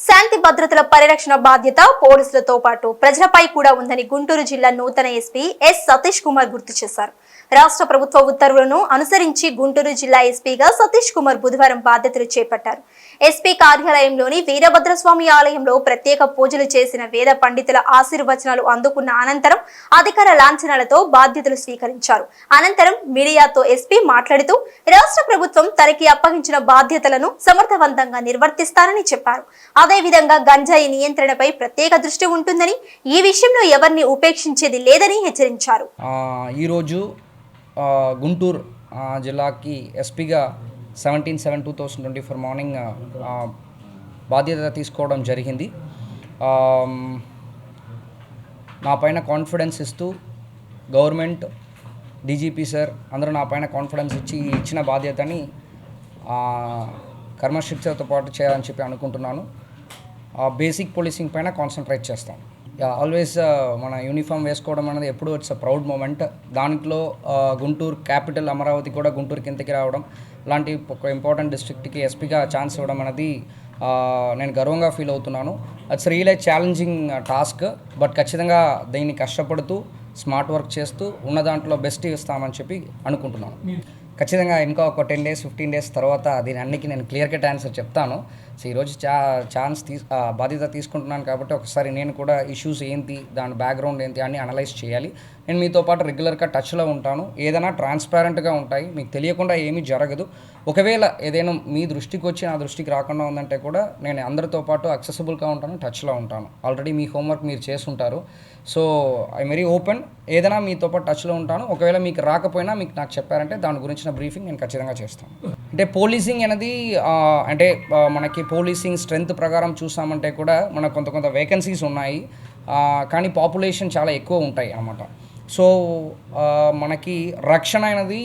శాంతి భద్రతల పరిరక్షణ బాధ్యత పోలీసులతో పాటు ప్రజలపై కూడా ఉందని గుంటూరు జిల్లా నూతన ఎస్పీ ఎస్ సతీష్ కుమార్ గుర్తు చేశారు. రాష్ట్ర ప్రభుత్వ ఉత్తర్వులను అనుసరించి గుంటూరు జిల్లా ఎస్పీగా సతీష్ కుమార్ బుధవారం బాధ్యతలు చేపట్టారు. ఎస్పీ కార్యాలయంలోని వీరభద్రస్వామి ఆలయంలో ప్రత్యేక పూజలు చేసిన వేద పండితుల ఆశీర్వచనాలు అందుకున్న అనంతరం అధికార లాంఛనాలతో బాధ్యతలు స్వీకరించారు. అనంతరం మీడియాతో ఎస్పీ మాట్లాడుతూ రాష్ట్ర ప్రభుత్వం తనకి అప్పగించిన బాధ్యతలను సమర్థవంతంగా నిర్వర్తిస్తారని చెప్పారు. అదేవిధంగా గంజాయి నియంత్రణపై ప్రత్యేక దృష్టి ఉంటుందని ఈ విషయంలో ఎవరిని ఉపేక్షించేది లేదని హెచ్చరించారు. ఈరోజు గుంటూరు జిల్లాకి ఎస్పీగా seventeen seven two thousand twenty four morning బాధ్యత తీసుకోవడం జరిగింది. నా పైన కాన్ఫిడెన్స్ ఇస్తూ గవర్నమెంట్ డీజీపీ సార్ అందరూ నా పైన కాన్ఫిడెన్స్ ఇచ్చి ఇచ్చిన బాధ్యతని కర్మశిక్షతో పాటు చేయాలని చెప్పి అనుకుంటున్నాను. బేసిక్ పోలీసింగ్ పైన కాన్సన్ట్రేట్ చేస్తాం ఆల్వేస్ మన యూనిఫామ్ వేసుకోవడం అనేది ఎప్పుడూ ఇట్స్ అ ప్రౌడ్ మూమెంట్. దాంట్లో గుంటూరు క్యాపిటల్ అమరావతి కూడా గుంటూరు కిందకి రావడం లాంటి ఒక ఇంపార్టెంట్ డిస్ట్రిక్ట్కి ఎస్పీగా ఛాన్స్ ఇవ్వడం అనేది నేను గర్వంగా ఫీల్ అవుతున్నాను. It's real challenging task but ఖచ్చితంగా దీన్ని కష్టపడుతూ స్మార్ట్ వర్క్ చేస్తూ ఉన్న దాంట్లో బెస్ట్ ఇస్తామని చెప్పి అనుకుంటున్నాను. ఖచ్చితంగా ఇంకా ఒక టెన్ డేస్ ఫిఫ్టీన్ డేస్ తర్వాత దీని అన్నికి నేను క్లియర్ కట్ ఆన్సర్ చెప్తాను. సో ఈరోజు చా ఛాన్స్ తీ బాధ్యత తీసుకుంటున్నాను కాబట్టి ఒకసారి నేను కూడా ఇష్యూస్ ఏంటి దాని బ్యాక్గ్రౌండ్ ఏంటి అని అనలైజ్ చేయాలి. నేను మీతో పాటు రెగ్యులర్గా టచ్లో ఉంటాను. ఏదైనా ట్రాన్స్పారెంట్గా ఉంటాయి. మీకు తెలియకుండా ఏమీ జరగదు. ఒకవేళ ఏదైనా మీ దృష్టికి వచ్చి నా దృష్టికి రాకుండా ఉందంటే కూడా నేను అందరితో పాటు అక్సెసిబుల్గా ఉంటాను టచ్లో ఉంటాను. ఆల్రెడీ మీ హోంవర్క్ మీరు చేస్తుంటారు. So I very open. ఏదైనా మీతో పాటు టచ్లో ఉంటాను. ఒకవేళ మీకు రాకపోయినా మీకు నాకు చెప్పారంటే దాని గురించి గురించిన బ్రీఫింగ్ నేను ఖచ్చితంగా చేస్తాను. అంటే పోలీసింగ్ అనేది అంటే మనకి పోలీసింగ్ స్ట్రెంత్ ప్రకారం చూసామంటే కూడా మనకు కొంత కొంత వేకెన్సీస్ ఉన్నాయి. కానీ పాపులేషన్ చాలా ఎక్కువ ఉంటాయి అన్నమాట. సో మనకి రక్షణ అనేది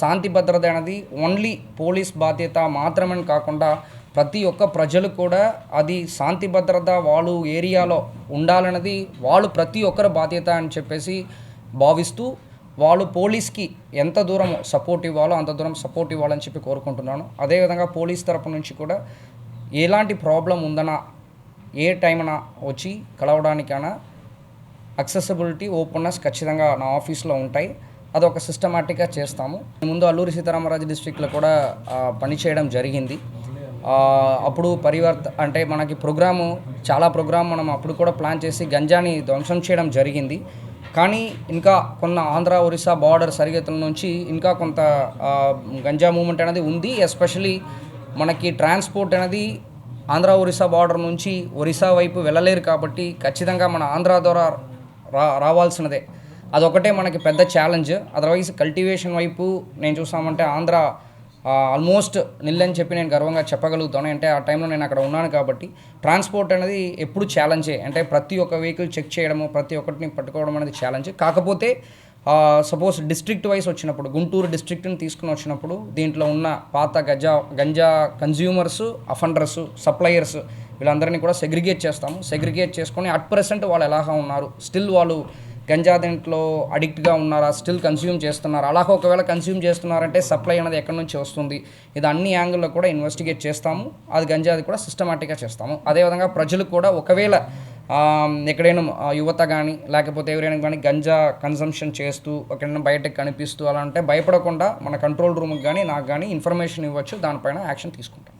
శాంతి భద్రత అనేది ఓన్లీ పోలీస్ బాధ్యత మాత్రమే కాకుండా ప్రతి ఒక్క ప్రజలు కూడా అది శాంతి భద్రత వాళ్ళు ఏరియాలో ఉండాలన్నది వాళ్ళు ప్రతి ఒక్కరి బాధ్యత అని చెప్పేసి భావిస్తూ వాళ్ళు పోలీస్కి ఎంత దూరం సపోర్ట్ ఇవ్వాలో అంత దూరం సపోర్ట్ ఇవ్వాలని చెప్పి కోరుకుంటున్నాను. అదేవిధంగా పోలీస్ తరపు నుంచి కూడా ఎలాంటి ప్రాబ్లం ఉందనా ఏ టైంన వచ్చి కలవడానికైనా అక్సెసిబిలిటీ ఓపెన్నెస్ ఖచ్చితంగా నా ఆఫీస్లో ఉంటాయి. అది ఒక సిస్టమాటిక్గా చేస్తాము. ముందు అల్లూరి సీతారామరాజు డిస్ట్రిక్ట్లో కూడా పనిచేయడం జరిగింది. అప్పుడు పరివర్త అంటే మనకి ప్రోగ్రాము చాలా ప్రోగ్రామ్ మనం అప్పుడు కూడా ప్లాన్ చేసి గంజాని ధ్వంసం చేయడం జరిగింది. కానీ ఇంకా కొన్న ఆంధ్ర ఒరిస్సా బార్డర్ సరిగతుల నుంచి ఇంకా కొంత గంజా మూమెంట్ అనేది ఉంది. ఎస్పెషలీ మనకి ట్రాన్స్పోర్ట్ అనేది ఆంధ్ర ఒరిస్సా బార్డర్ నుంచి ఒరిస్సా వైపు వెళ్ళలేరు కాబట్టి ఖచ్చితంగా మన ఆంధ్ర ద్వారా రా రావాల్సినదే. అదొకటే మనకి పెద్ద ఛాలెంజ్ అదర్వైజ్ కల్టివేషన్ వైపు నేను చూసామంటే ఆంధ్ర ఆల్మోస్ట్ నిల్లని చెప్పి నేను గర్వంగా చెప్పగలుగుతాను. అంటే ఆ టైంలో నేను అక్కడ ఉన్నాను కాబట్టి ట్రాన్స్పోర్ట్ అనేది ఎప్పుడు ఛాలెంజే అంటే ప్రతి ఒక్క వెహికల్ చెక్ చేయడము ప్రతి ఒక్కటిని పట్టుకోవడం అనేది ఛాలెంజ్ కాకపోతే సపోజ్ డిస్ట్రిక్ట్ వైస్ వచ్చినప్పుడు గుంటూరు డిస్ట్రిక్ట్ని తీసుకుని వచ్చినప్పుడు దీంట్లో ఉన్న పాత గజా గంజా కన్జ్యూమర్స్ అఫండర్స్ సప్లయర్స్ వీళ్ళందరినీ కూడా సెగ్రిగేట్ చేస్తాము. సెగ్రిగేట్ చేసుకొని అట్ ప్రెసెంట్ వాళ్ళు ఎలాగా ఉన్నారు? స్టిల్ వాళ్ళు గంజా దీంట్లో అడిక్ట్గా ఉన్నారా స్టిల్ కన్స్యూమ్ చేస్తున్నారా? అలాగ ఒకవేళ కన్స్యూమ్ చేస్తున్నారంటే సప్లై అనేది ఎక్కడి నుంచి వస్తుంది? ఇది అన్ని యాంగిల్లో కూడా ఇన్వెస్టిగేట్ చేస్తాము. అది గంజాది కూడా సిస్టమాటిక్గా చేస్తాము. అదేవిధంగా ప్రజలు కూడా ఒకవేళ ఎక్కడైనా యువత కానీ లేకపోతే ఎవరైనా కానీ గంజా కన్సంప్షన్ చేస్తూ ఎక్కడైనా బయటకు కనిపిస్తూ అలా అంటే భయపడకుండా మన కంట్రోల్ రూమ్కి కానీ నాకు కానీ ఇన్ఫర్మేషన్ ఇవ్వచ్చు. దానిపైన యాక్షన్ తీసుకుంటాం.